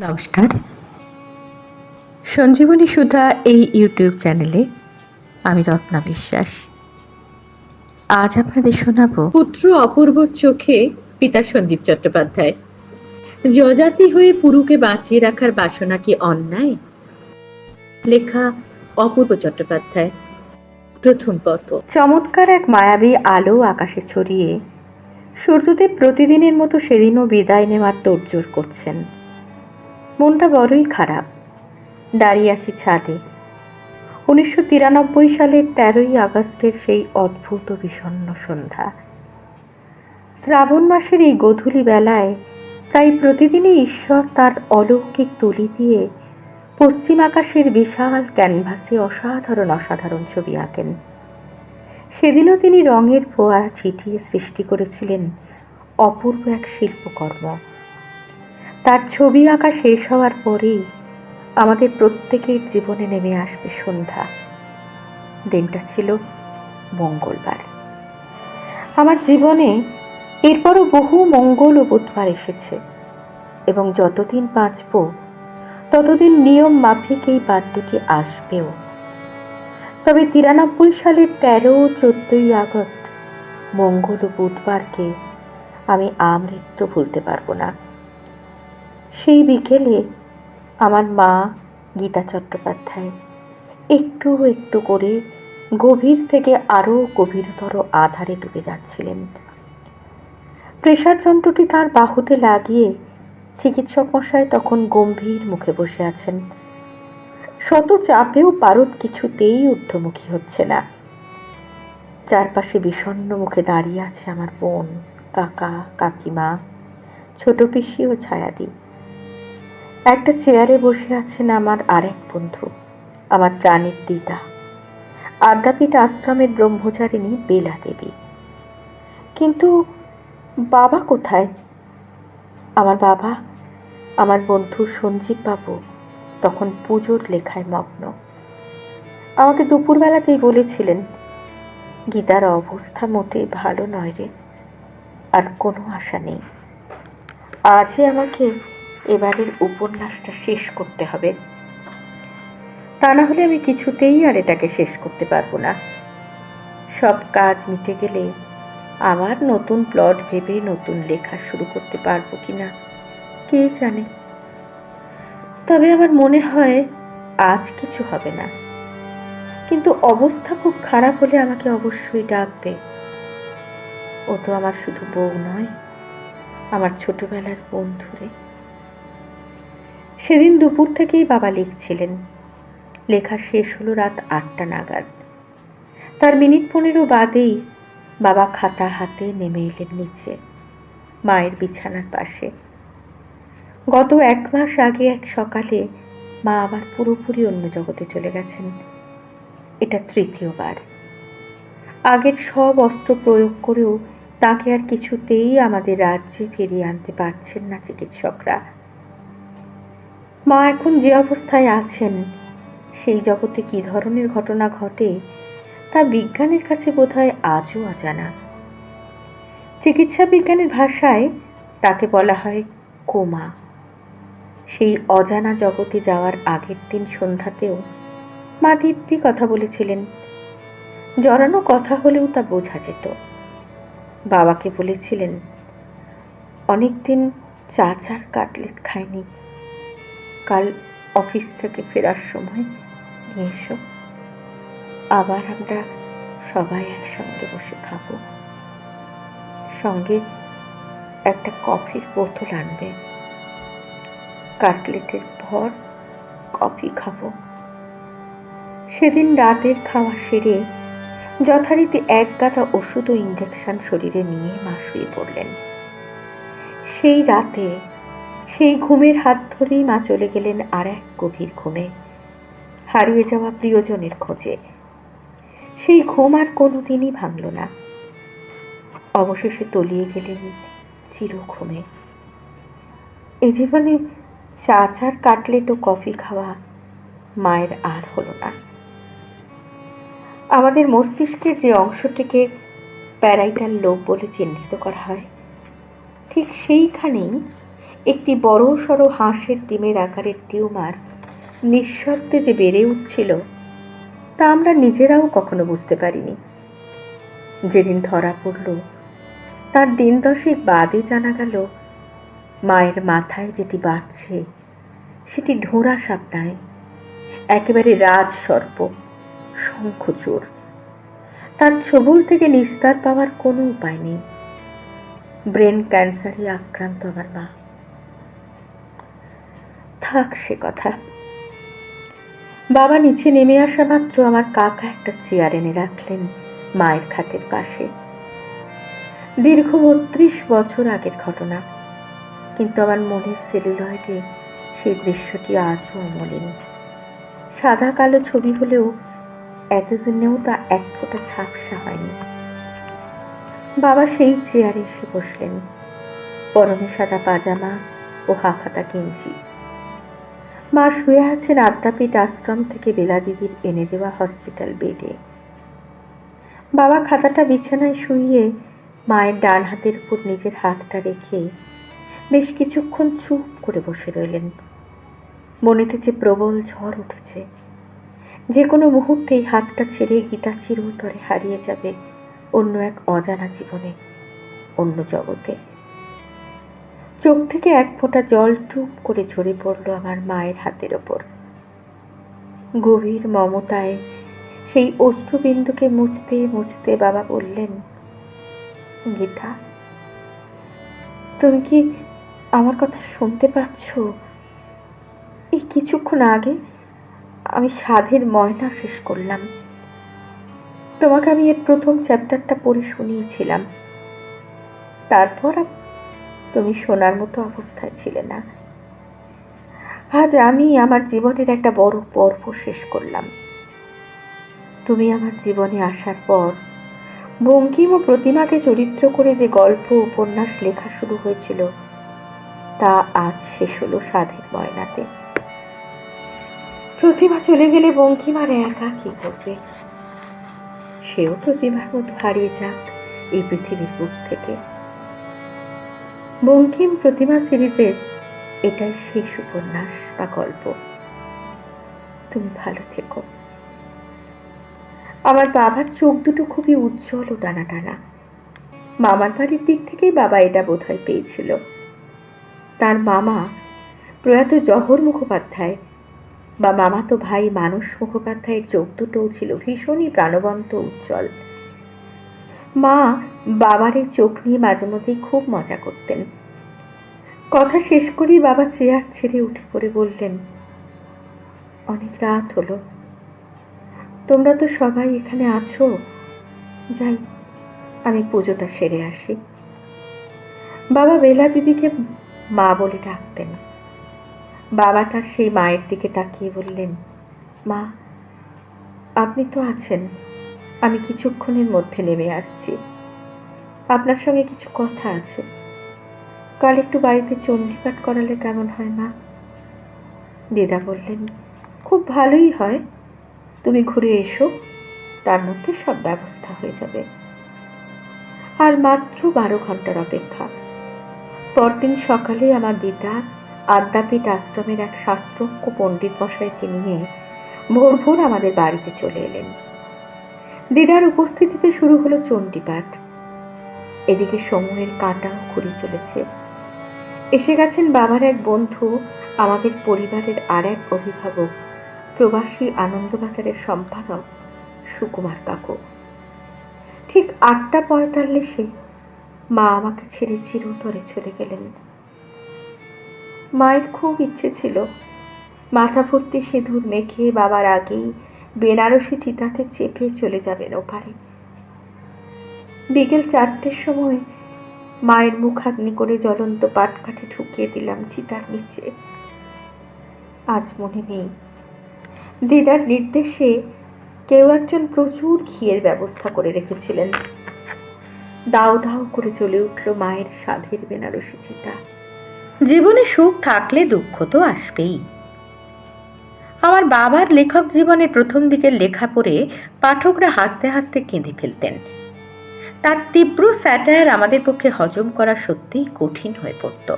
নমস্কার। সঞ্জীবনী সুধা এই ইউটিউব চ্যানেলে আমি রত্না বিশ্বাস। আজ আপনাদের শোনাবো পুত্র অপূর্বর চোখে পিতা সন্দীপ চট্টোপাধ্যায়। যজাতি হয়ে পুরুকে বাঁচিয়ে রাখার বাসনা কি অন্যায়? লেখা অপূর্ব চট্টোপাধ্যায় প্রথম পর্ব। চমৎকার এক মায়াবী আলো আকাশে ছড়িয়ে সূর্যদেব প্রতিদিনের মতো সেদিনও বিদায় নেওয়ার তোড়জোড় করছেন। মনটা বড়ই খারাপ। দাঁড়িয়ে আছি ছাদে। উনিশশো তিরানব্বই সালের তেরোই আগস্টের সেই অদ্ভুত ও বিষণ্ণ সন্ধ্যা। শ্রাবণ মাসের এই গধূলি বেলায় প্রায় প্রতিদিনই ঈশ্বর তার অলৌকিক তুলি দিয়ে পশ্চিম আকাশের বিশাল ক্যানভাসে অসাধারণ অসাধারণ ছবি আঁকেন। সেদিনও তিনি রঙের ফোয়ারা ছিটিয়ে সৃষ্টি করেছিলেন অপূর্ব এক শিল্পকর্ম। তার ছবি আঁকা শেষ হওয়ার পরেই আমাদের প্রত্যেকের জীবনে নেমে আসবে সন্ধ্যা। দিনটা ছিল মঙ্গলবার। আমার জীবনে এরপরও বহু মঙ্গল ও বুধবার এসেছে এবং যতদিন বাঁচব, ততদিন নিয়ম মাফিক এই বারটুকি আসবেও। তবে তিরানব্বই সালের তেরো চোদ্দই আগস্ট মঙ্গল ও বুধবারকে আমি আমৃত্যু ভুলতে পারব না। সেই বিকেলে আমার মা গীতা চট্টোপাধ্যায় একটু একটু করে গভীর থেকে আরও গভীরতর আধারে ডুবে যাচ্ছিলেন। প্রেশার যন্ত্রটি তার বাহুতে লাগিয়ে চিকিৎসক মশাই তখন গম্ভীর মুখে বসে আছেন। শত চাপেও পারদ কিছুতেই ঊর্ধ্বমুখী হচ্ছে না। চারপাশে বিষণ্ণ মুখে দাঁড়িয়ে আছে আমার বোন, কাকা, কাকিমা, ছোট পিসি ও ছায়াদি। একটা চেয়ারে বসে আছেন আমার আরেক বন্ধু, আমার প্রাণের দিদা। আদ্যাপীঠ আশ্রমের ব্রহ্মচারিণী বেলা দেবী। কিন্তু বাবা কোথায়? আমার বাবা, আমার বন্ধু সঞ্জীব বাবু তখন পুজোর লেখায় মগ্ন। আমাকে দুপুরবেলাতেই বলেছিলেন, গীতার অবস্থা মোটেই ভালো নয় রে, আর কোনো আশা নেই। আজই আমাকে এবারের উপন্যাসটা শেষ করতে হবে। তা না হলে আমি কিছুতেই আর এটাকে শেষ করতে পারব না। সব কাজ মিটে গেলে আবার নতুন প্লট ভেবে নতুন লেখা শুরু করতে পারব কি না? কে জানে? তবে আমার মনে হয় আজ কিছু হবে না। কিন্তু অবস্থা খুব খারাপ হলে আমাকে অবশ্যই ডাকবে। ও তো আমার শুধু বউ নয়, আমার ছোটবেলার বন্ধুরে। সেদিন দুপুর থেকেই বাবা লিখছিলেন। লেখা শেষ হলো রাত আটটা নাগাদ। তার মিনিট পনেরো বাদেই বাবা খাতা হাতে নেমে এলেন নিচে, মায়ের বিছানার পাশে। গত এক মাস আগে এক সকালে মা আবার পুরোপুরি অন্য জগতে চলে গেছেন। এটা তৃতীয়বার। আগের সব অস্ত্র প্রয়োগ করেও তাকে আর কিছুতেই আমাদের রাজ্যে ফিরিয়ে আনতে পারছেন না চিকিৎসকরা। মা এখন যে অবস্থায় আছেন, সেই জগতে কী ধরনের ঘটনা ঘটে, তা বিজ্ঞানের কাছে বোধহয় আজও অজানা। চিকিৎসা বিজ্ঞানের ভাষায় তাকে বলা হয় কোমা। সেই অজানা জগতে যাওয়ার আগের দিন সন্ধ্যাতেও মা দিব্যি কথা বলেছিলেন। জড়ানো কথা হলেও তা বোঝা যেত। বাবাকে বলেছিলেন, অনেকদিন চা চার কাটলেট খায়নি কাল অফিস থেকে ফেরার সময় নিয়ে এসো। আবার আমরা সবাই একসঙ্গে বসে খাব। সঙ্গে একটা কফির বোতল আনবে। কাটলেটের ভর কফি খাব। সেদিন রাতের খাওয়া সেরে যথারীতি এক গাদা ওষুধ ও ইঞ্জেকশন শরীরে নিয়ে মা শুয়ে পড়লেন। সেই রাতে সেই ঘুমের হাত ধরেই মা চলে গেলেন আর এক গভীর ঘুমে। হারিয়ে যাওয়া প্রিয়জনের খোঁজে। সেই ঘুম আর কোনো দিনই ভাঙল না। অবশেষে তলিয়ে গেলেন চির ঘুমে এ জীবনে চা চার কাটলেট ও কফি খাওয়া মায়ের আর হলো না। আমাদের মস্তিষ্কের যে অংশটিকে প্যারাইটাল লোভ বলে চিহ্নিত করা হয়, ঠিক সেইখানেই একটি বড় সড়ো হাঁসের ডিমের আকারের টিউমার নিঃশব্দে যে বেড়ে উঠছিল, তা আমরা নিজেরাও কখনো বুঝতে পারিনি। যেদিন ধরা পড়ল, তার দিন দশেক বাদে জানা গেল, মায়ের মাথায় যেটি বাড়ছে, সেটি ঢোড়া সাপ নয় একেবারে রাজ সর্প, শঙ্খচোর। তার ছবল থেকে নিস্তার পাওয়ার কোনো উপায় নেই। ব্রেন ক্যান্সারে আক্রান্ত আমার মা। থাক সে কথা। বাবা নিচে নেমে আসা মাত্র আমার কাকা একটা চেয়ার এনে রাখলেন মায়ের খাটের পাশে। দীর্ঘ বত্রিশ বছর আগের ঘটনা, কিন্তু আমার মনের সেলুলয়েডে সেই দৃশ্যটি আজও অমলিন। সাদা কালো ছবি হলেও এতদিনেও তা এক ফোঁটা ছাপসা হয়নি। বাবা সেই চেয়ারে এসে বসলেন, পরনে সাদা পাজামা ও হাফাতা গেঞ্জি। মা শুয়ে আছেন আদ্যাপীঠ আশ্রম থেকে বেলা দিদির এনে দেওয়া হসপিটাল বেডে। বাবা খাতাটা বিছানায় শুইয়ে মায়ের ডান হাতের উপর নিজের হাতটা রেখে বেশ কিছুক্ষণ চুপ করে বসে রইলেন। মনেতে যে প্রবল ঝড় উঠেছে, যে কোনো মুহূর্তেই হাতটা ছেড়ে গীতা চিরতরে হারিয়ে যাবে অন্য এক অজানা জীবনে, অন্য জগতে। চোখ থেকে এক ফোঁটা জল টুপ করে ঝরে পড়ল আমার মায়ের হাতের ওপর। গভীর মমতায় সেই অশ্রুবিন্দুকে মুছতে মুছতে বাবা বললেন, গীতা, তুমি কি আমার কথা শুনতে পাচ্ছ? এই কিছুক্ষণ আগে আমি সাধের ময়না শেষ করলাম। তোমাকে আমি এর প্রথম চ্যাপ্টারটা পড়ে শুনিয়েছিলাম। তারপর তুমি শোনার মতো অবস্থায় ছিলে না। আজ আমি আমার জীবনের একটা বড় পর্ব শেষ করলাম। তুমি আমার জীবনে আসার পর বঙ্কিম ও প্রতিমাকে চরিত্র করে যে গল্প, উপন্যাস লেখা শুরু হয়েছিল, তা আজ শেষ হলো সাধের ময়নাতে। প্রতিমা চলে গেলে বঙ্কিম আর একা কি করবে? সেও প্রতিমার মতো হারিয়ে যাক এই পৃথিবীর বুক থেকে। বঙ্কিম প্রতিমা সিরিজের এটাই শেষ উপন্যাস বা গল্প। তুমি ভালো থেকো। আমার বাবার চোখ দুটো খুবই উজ্জ্বল ও টানা টানা মামার বাড়ির দিক থেকেই বাবা এটা বোধহয় পেয়েছিল। তার মামা প্রয়াত জহর মুখোপাধ্যায় বা মামাতো ভাই মানস মুখোপাধ্যায়ের চোখ দুটোও ছিল ভীষণই প্রাণবন্ত উজ্জ্বল। মা বাবার এই চোখ নিয়ে মাঝে মধ্যেই খুব মজা করতেন। কথা শেষ করেই বাবা চেয়ার ছেড়ে উঠে পড়ে বললেন, অনেক রাত হলো। তোমরা তো সবাই এখানে আছো। যাই, আমি পুজোটা সেরে আসি। বাবা বেলা দিদিকে মা বলে ডাকতেন। বাবা তার সেই মায়ের দিকে তাকিয়ে বললেন, মা, আপনি তো আছেন। আমি কিছুক্ষণের মধ্যে নেমে আসছি। আপনার সঙ্গে কিছু কথা আছে। কাল একটু বাড়িতে চণ্ডীপাঠ করালে কেমন হয়, মা? দিদা বললেন, খুব ভালোই হয়। তুমি ঘুরে এসো, তার মধ্যে সব ব্যবস্থা হয়ে যাবে। আর মাত্র বারো ঘণ্টার অপেক্ষা। পরদিন সকালে আমার দিদা আদ্যাপীঠ আশ্রমের এক শাস্ত্রজ্ঞ পণ্ডিত মশাইকে নিয়ে ভোর ভোর আমাদের বাড়িতে চলে এলেন। দিদার উপস্থিতিতে শুরু হলো চণ্ডীপাঠ। এদিকে সময়ের কাঁটাও ঘুরে চলেছে। এসে গেছেন বাবার এক বন্ধু, আমাদের পরিবারের আর এক অভিভাবক, প্রবাসী আনন্দবাজারের সম্পাদক সুকুমার কাকু। ঠিক আটটা পঁয়তাল্লিশে মা আমাকে ছেড়ে চিরতরে চলে গেলেন। মায়ের খুব ইচ্ছে ছিল। মাথা ভর্তি সিঁদুর মেখে বাবার আগেই বেনারসি চিতাতে চেপে চলে যাবেন ওপারে। বিকেল চারটের সময় মায়ের মুখাগ্নি করে জ্বলন্ত পাটকাঠি ঢুকিয়ে দিলাম চিতার নিচে। আজ মনে নেই। দিদার নির্দেশে কেউ একজন প্রচুর ঘিয়ের ব্যবস্থা করে রেখেছিলেন। দাও দাও করে চলে উঠল মায়ের সাধের বেনারসি চিতা। জীবনে সুখ থাকলে দুঃখ তো আসবেই। আমার বাবার লেখক জীবনে প্রথম দিকের লেখা পড়ে পাঠকরা হাসতে হাসতে কেঁদে ফেলতেন। তার তীব্র স্যাটায়ার আমাদের পক্ষে হজম করা সত্যিই কঠিন হয়ে পড়ত।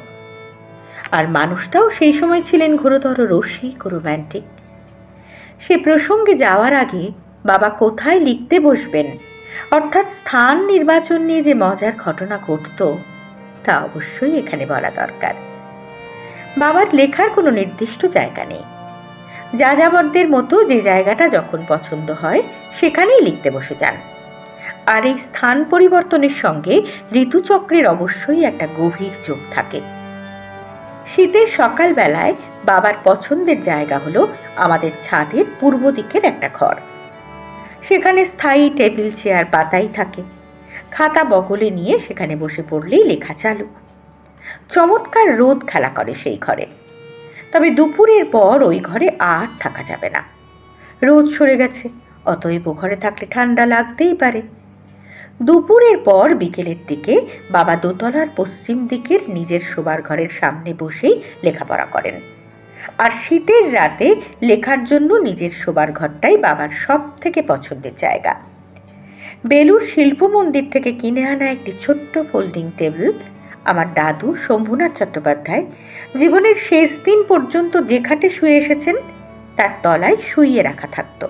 আর মানুষটাও সেই সময় ছিলেন ঘোরতর রসিক ও রোম্যান্টিক সে প্রসঙ্গে যাওয়ার আগে বাবা কোথায় লিখতে বসবেন, অর্থাৎ স্থান নির্বাচন নিয়ে যে মজার ঘটনা ঘটত, তা অবশ্যই এখানে বলা দরকার। বাবার লেখার কোনো নির্দিষ্ট জায়গা নেই। যাযাবরদের মতো যে জায়গাটা যখন পছন্দ হয়, সেখানেই লিখতে বসে যান। আর এই স্থান পরিবর্তনের সঙ্গে ঋতুচক্রের অবশ্যই একটা গভীর যোগ থাকে। শীতের সকালবেলায় বাবার পছন্দের জায়গা হলো আমাদের ছাদের পূর্ব দিকের একটা ঘর। সেখানে স্থায়ী টেবিল, চেয়ার, পাতাই থাকে। খাতা বগলে নিয়ে সেখানে বসে পড়লেই লেখা চালু। চমৎকার রোদ খেলা করে সেই ঘরে। তবে দুপুরের পর ওই ঘরে আর থাকা যাবে না। রোদ সরে গেছে, অতএব ঘরে থাকলে ঠান্ডা লাগতেই পারে। দুপুরের পর বিকেলের দিকে বাবা দোতলার পশ্চিম দিকের নিজের শোবার ঘরের সামনে বসেই লেখাপড়া করেন। আর শীতের রাতে লেখার জন্য নিজের শোবার ঘরটাই বাবার সব থেকে পছন্দের জায়গা। বেলুর শিল্প মন্দির থেকে কিনে আনা একটি ছোট্ট ফোল্ডিং টেবিল আমার দাদু শম্ভুনাথ চট্টোপাধ্যায় জীবনের শেষ দিন পর্যন্ত যে খাটে শুয়ে এসেছেন, তার তলায় শুইয়ে রাখা থাকতো।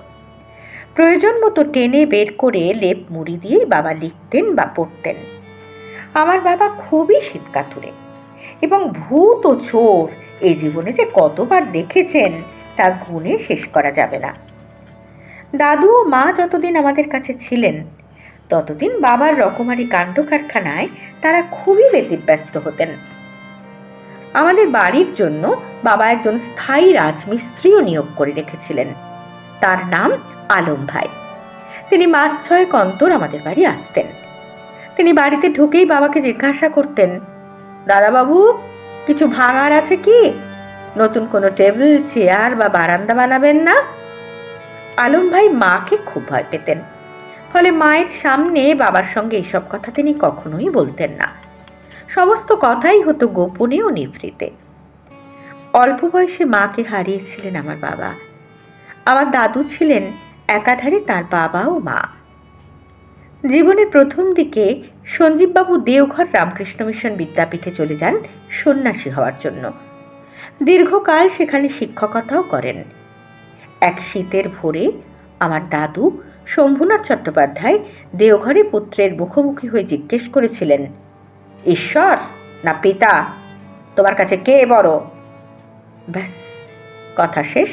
প্রয়োজন মতো টেনে বের করে লেপ মুড়ি দিয়ে বাবা লিখতেন বা পড়তেন। আমার বাবা খুবই শীতকাতুরে এবং ভূত ও চোর এই জীবনে যে কতবার দেখেছেন, তা গুণে শেষ করা যাবে না। দাদু ও মা যতদিন আমাদের কাছে ছিলেন, ততদিন বাবার রকমারি কাণ্ড কারখানায় তারা খুবই ব্যতিব্যস্ত হতেন। আমাদের বাড়ির জন্য বাবা একজন স্থায়ী রাজমিস্ত্রিও নিয়োগ করে রেখেছিলেন। তার নাম আলম ভাই। তিনি মাস ছয়েক অন্তর আমাদের বাড়ি আসতেন। তিনি বাড়িতে ঢুকেই বাবাকে জিজ্ঞাসা করতেন, দাদাবাবু, কিছু ভাঙার আছে কি? নতুন কোনো টেবিল, চেয়ার বা বারান্দা বানাবেন না? আলম ভাই মাকে খুব ভয় পেতেন। ফলে মায়ের সামনে বাবার সঙ্গে এইসব কথা তিনি কখনোই বলতেন না। সমস্ত কথাই হতো গোপনে ও নিভৃতে। অল্প বয়সে মাকে হারিয়েছিলেন আমার বাবা। আমার দাদু ছিলেন একাধারে তার বাবা ও মা। জীবনের প্রথম দিকে সঞ্জীববাবু দেওঘর রামকৃষ্ণ মিশন বিদ্যাপীঠে চলে যান সন্ন্যাসী হওয়ার জন্য। দীর্ঘকাল সেখানে শিক্ষকতাও করেন। এক শীতের ভোরে আমার দাদু শম্ভুনাথ চট্টোপাধ্যায় দেওঘরে পুত্রের মুখোমুখি হয়ে জিজ্ঞেস করেছিলেন, ঈশ্বর না পিতা? তোমার কাছে কে বড়? ব্যাস, কথা শেষ।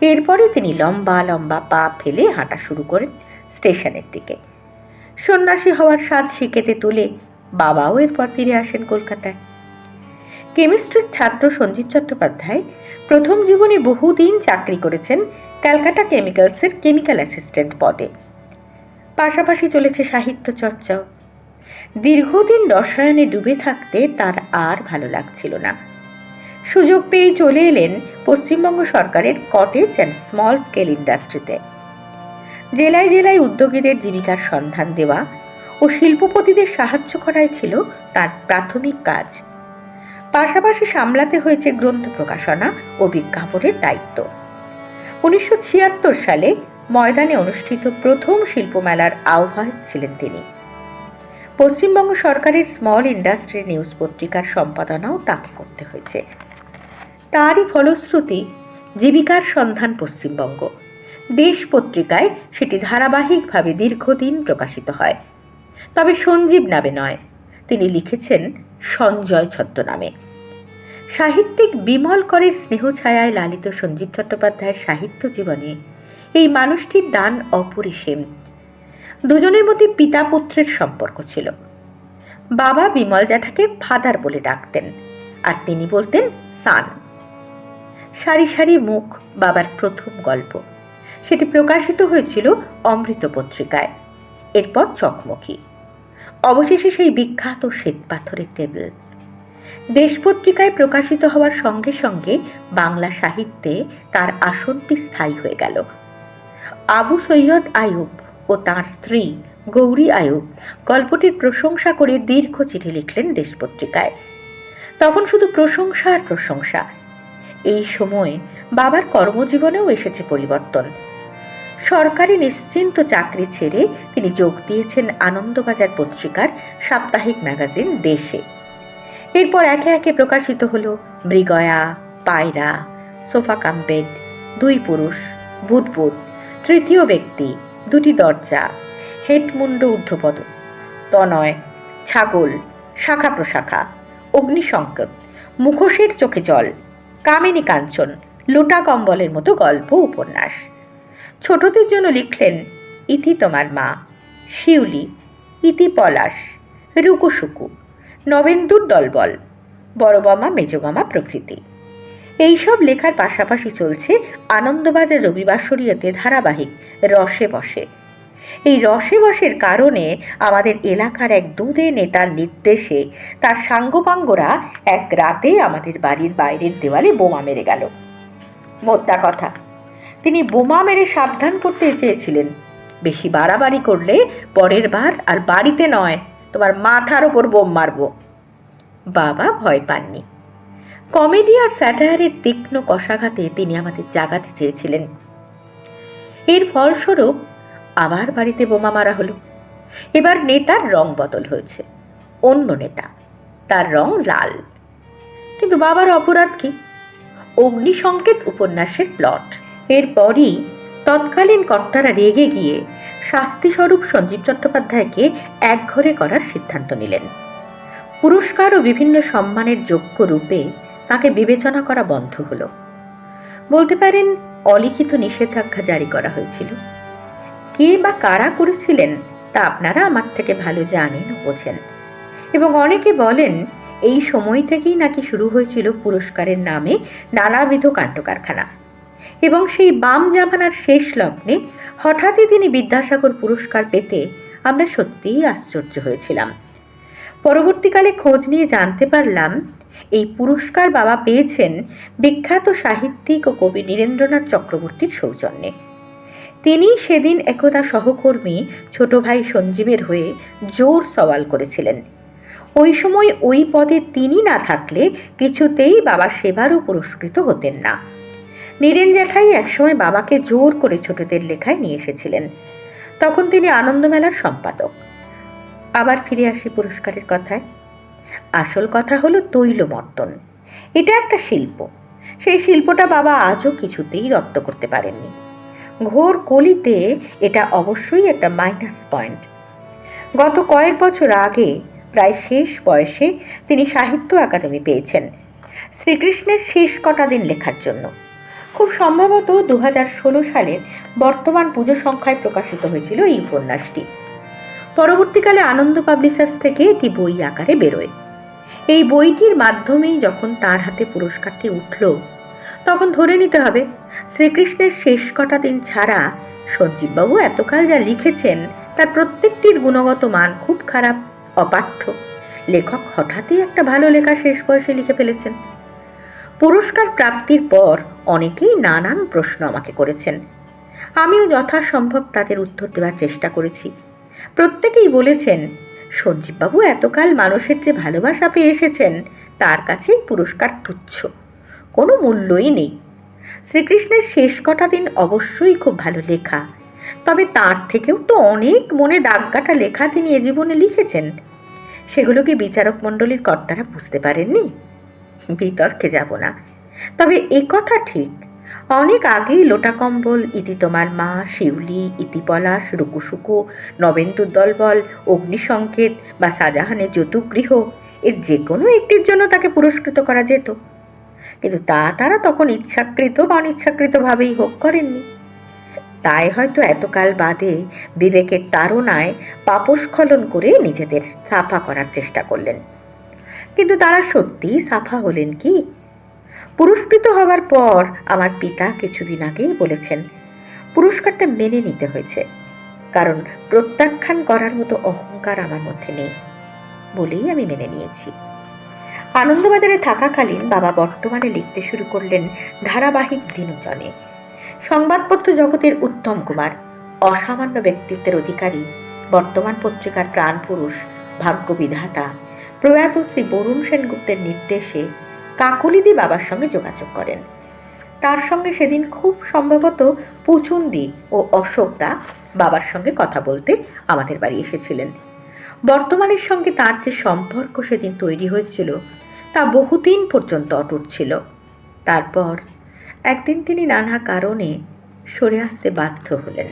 এরপরে তিনি লম্বা লম্বা পা ফেলে হাঁটা শুরু করেন স্টেশনের দিকে। সন্ন্যাসী হওয়ার স্বাদ শিখেতে তুলে বাবাও এরপর ফিরে আসেন কলকাতায়। কেমিস্ট্রির ছাত্র সঞ্জীব চট্টোপাধ্যায় প্রথম জীবনে বহুদিন চাকরি করেছেন ক্যালকাটা কেমিক্যালসের কেমিক্যাল অ্যাসিস্ট্যান্ট পদে। পাশাপাশি চলেছে সাহিত্য চর্চাও। দীর্ঘদিন রসায়নে ডুবে থাকতে তার আর ভালো লাগছিল না। সুযোগ পেয়ে চলে এলেন পশ্চিমবঙ্গ সরকারের কটেজ অ্যান্ড স্মল স্কেল ইন্ডাস্ট্রিতে জেলায় জেলায় উদ্যোগীদের জীবিকার সন্ধান দেওয়া ও শিল্পপতিদের সাহায্য করাই ছিল তার প্রাথমিক কাজ। পাশাপাশি সামলাতে হয়েছে গ্রন্থ প্রকাশনা ও বিজ্ঞাপনের দায়িত্ব। উনিশশো ছিয়াত্তর সালে ময়দানে অনুষ্ঠিত প্রথম শিল্পমেলার আহ্বায়ক ছিলেন তিনি। পশ্চিমবঙ্গ সরকারের স্মল ইন্ডাস্ট্রি নিউজ পত্রিকার সম্পাদনাও তাকে করতে হয়েছে। তারই ফলশ্রুতি জীবিকার সন্ধান পশ্চিমবঙ্গ। দেশ পত্রিকায় সেটি ধারাবাহিকভাবে দীর্ঘদিন প্রকাশিত হয়। তবে সঞ্জীব নামে নয়, তিনি লিখেছেন সঞ্জয় ছদ্মনামে সাহিত্যিক বিমল করের স্নেহছায়ায় লালিত সঞ্জীব চট্টোপাধ্যায়ের সাহিত্য জীবনে এই মানুষটির দান অপরিসীম। দুজনের মধ্যে পিতা পুত্রের সম্পর্ক ছিল। বাবা বিমল জ্যাঠাকে ফাদার বলে ডাকতেন, আর তিনি বলতেন সান। সারি সারি মুখ বাবার প্রথম গল্প। সেটি প্রকাশিত হয়েছিল অমৃত পত্রিকায়। এরপর চকমকি। অবশেষে সেই বিখ্যাত শ্বেত পাথরের টেবিল। দেশ পত্রিকায় প্রকাশিত হওয়ার সঙ্গে সঙ্গে বাংলা সাহিত্যে তার আসনটি স্থায়ী হয়ে গেল। আবু সৈয়দ আয়ুব ও তার স্ত্রী গৌরী আয়ুব গল্পটির প্রশংসা করে দীর্ঘ চিঠি লিখলেন দেশ পত্রিকায়। তখন শুধু প্রশংসা আর প্রশংসা এই সময়ে বাবার কর্মজীবনেও এসেছে পরিবর্তন। সরকারি নিশ্চিন্ত চাকরি ছেড়ে তিনি যোগ দিয়েছেন আনন্দবাজার পত্রিকার সাপ্তাহিক ম্যাগাজিন দেশে। এরপর একে একে প্রকাশিত হল মৃগয়া, পায়রা, সোফা কাম্পেড দুই পুরুষ বুদবুদ তৃতীয় ব্যক্তি, দুটি দরজা, হেটমুন্ড ঊর্ধ্বপদ, তনয়, ছাগল, শাখা প্রশাখা, অগ্নিসংকেত, মুখোশের চোখে জল কামিনী কাঞ্চন, লোটা কম্বলের মতো গল্প উপন্যাস। ছোটদের জন্য লিখলেন, ইতি তোমার মা, শিউলি, ইতি পলাশ, রুকুসুকু, নবেন্দুর দলবল বড় মামা মেজ মামা প্রভৃতি। এইসব লেখার পাশাপাশি চলছে আনন্দবাজার রবিবাসরীয়তে ধারাবাহিক রসে বসে এই রসে বসের কারণে আমাদের এলাকার এক দুধে নেতার নির্দেশে তার সাঙ্গপাঙ্গরা এক রাতে আমাদের বাড়ির বাইরের দেওয়ালে বোমা মেরে গেল। মোদ্দা কথা, তিনি বোমা মেরে সাবধান করতে চেয়েছিলেন। বেশি বাড়াবাড়ি করলে পরের বার আর বাড়িতে নয়, তোমার মাথার ওপর বোম মারবো। বাবা ভয় পাননি। কমেডি আর স্যাটায়ারের তীক্ষ্ণ কষাঘাতে তিনি আমাদের জাগাতে চেয়েছিলেন। এর ফলস্বরূপ আবার বাড়িতে বোমা মারা হলো। এবার নেতার রং বদল হয়েছে। অন্য নেতা, তার রং লাল। কিন্তু বাবার অপরাধ কি? অগ্নিসংকেত উপন্যাসের প্লট। এরপরই তৎকালীন কর্তারা রেগে গিয়ে শাস্তিস্বরূপ সঞ্জীব চট্টোপাধ্যায়কে একঘরে করার সিদ্ধান্ত নিলেন। পুরস্কার ও বিভিন্ন সম্মানের যোগ্য রূপে তাকে বিবেচনা করা বন্ধ হলো। বলতে পারেন, অলিখিত নিষেধাজ্ঞা জারি করা হয়েছিল। কে বা কারা করেছিলেন তা আপনারা আমার থেকে ভালো জানেন বোঝেন। এবং অনেকে বলেন, এই সময় থেকেই নাকি শুরু হয়েছিল পুরস্কারের নামে নানাবিধ কাণ্ডকারখানা। এবং সেই বাম জামানার শেষ লগ্নে হঠাৎই তিনি বিদ্যাসাগর পুরস্কার পেতে আমরা সত্যিই আশ্চর্য হয়েছিলাম। পরবর্তীকালে খোঁজ নিয়ে জানতে পারলাম, এই পুরস্কার বাবা পেয়েছেন বিখ্যাত সাহিত্যিক ও কবি নীরেন্দ্রনাথ চক্রবর্তীর সৌজন্যে। তিনি সেদিন একদা সহকর্মী ছোট ভাই সঞ্জীবের হয়ে জোর সওয়াল করেছিলেন। ওই সময় ওই পদে তিনি না থাকলে কিছুতেই বাবা সেবারও পুরস্কৃত হতেন না। নীরেন জ্যাঠাই একসময় বাবাকে জোর করে ছোটদের লেখায় নিয়ে এসেছিলেন। তখন তিনি আনন্দমেলার সম্পাদক। আবার ফিরে আসি পুরস্কারের কথায়। আসল কথা হলো তৈলমর্তন এটা একটা শিল্প। সেই শিল্পটা বাবা আজও কিছুতেই রপ্ত করতে পারেননি। ঘোর কলিতে এটা অবশ্যই একটা মাইনাস পয়েন্ট গত কয়েক বছর আগে, প্রায় শেষ বয়সে তিনি সাহিত্য একাডেমি পেয়েছেন, শ্রীকৃষ্ণের শেষ কটা দিন লেখার জন্য। খুব সম্ভবত দু সালের বর্তমান পুজো সংখ্যায় প্রকাশিত হয়েছিল এই উপন্যাসটি। পরবর্তীকালে আনন্দ পাবলিশার্স থেকে এটি বই আকারে বেরোয়। এই বইটির মাধ্যমেই যখন তার হাতে পুরস্কারটি উঠল, তখন ধরে নিতে হবে শ্রীকৃষ্ণের শেষ কটা দিন ছাড়া সঞ্জীববাবু এতকাল যা লিখেছেন, তার প্রত্যেকটির গুণগত মান খুব খারাপ, অপাঠ্য। লেখক হঠাৎই একটা ভালো লেখা শেষ বয়সে লিখে ফেলেছেন। পুরস্কার প্রাপ্তির পর অনেকেই নানান প্রশ্ন আমাকে করেছেন। আমিও যথাসম্ভব তাদের উত্তর দেওয়ার চেষ্টা করেছি। প্রত্যেকেই বলেছেন, সঞ্জীববাবু এতকাল মানুষের যে ভালোবাসা পেয়ে এসেছেন, তার কাছেই পুরস্কার তুচ্ছ। কোনো মূল্যই নেই। শ্রীকৃষ্ণের শেষ কটা দিন অবশ্যই খুব ভালো লেখা। তবে তার থেকেও তো অনেক মনে দাগ কাটা লেখা তিনি এ জীবনে লিখেছেন। সেগুলো কি বিচারক মণ্ডলীর কর্তারা বুঝতে পারেননি? বিতর্কে যাব না। তবে এ কথা ঠিক। অনেক আগেই লোটাকম্বল ইতি তোমার মা, শিউলি ইতিপলাশ রুকুসুকু নবেন্দুর দলবল, অগ্নিসংকেত বা শাহজাহানের যতুগৃহ এর যে কোনো একটির জন্য তাকে পুরস্কৃত করা যেত। কিন্তু তা তারা তখন ইচ্ছাকৃত বা অনিচ্ছাকৃতভাবেই হোক করেননি। তাই হয়তো এতকাল বাদে বিবেকের তাড়নায় পাপস্খলন করে নিজেদের সাফা করার চেষ্টা করলেন। কিন্তু তারা সত্যিই সাফা হলেন কি? পুরস্কৃত হবার পর আমার পিতা কিছুদিন আগেই বলেছেন, পুরস্কারটা মেনে নিতে হয়েছে, কারণ প্রত্যাখ্যান করার মতো অহংকার আমার মধ্যে নেই। বলেই আমি মেনে নিয়েছি। আনন্দবাজারে থাকাকালীন বাবা বর্তমানে লিখতে শুরু করলেন ধারাবাহিক দিনচনে। সংবাদপত্র জগতের উত্তম কুমার, অসামান্য ব্যক্তিত্বের অধিকারী, বর্তমান পত্রিকার প্রাণপুরুষ ভাগ্য বিধাতা, প্রয়াত শ্রী বরুণ সেনগুপ্তের নির্দেশে কাকলিদি বাবার সঙ্গে যোগাযোগ করেন। তার সঙ্গে সেদিন খুব সম্ভবত পুচুন্দি ও অশোকদা বাবার সঙ্গে কথা বলতে আমাদের বাড়ি এসেছিলেন। বর্তমানের সঙ্গে তার যে সম্পর্ক সেদিন তৈরি হয়েছিল তা বহুদিন পর্যন্ত অটুট ছিল। তারপর একদিন তিনি নানা কারণে সরে আসতে বাধ্য হলেন।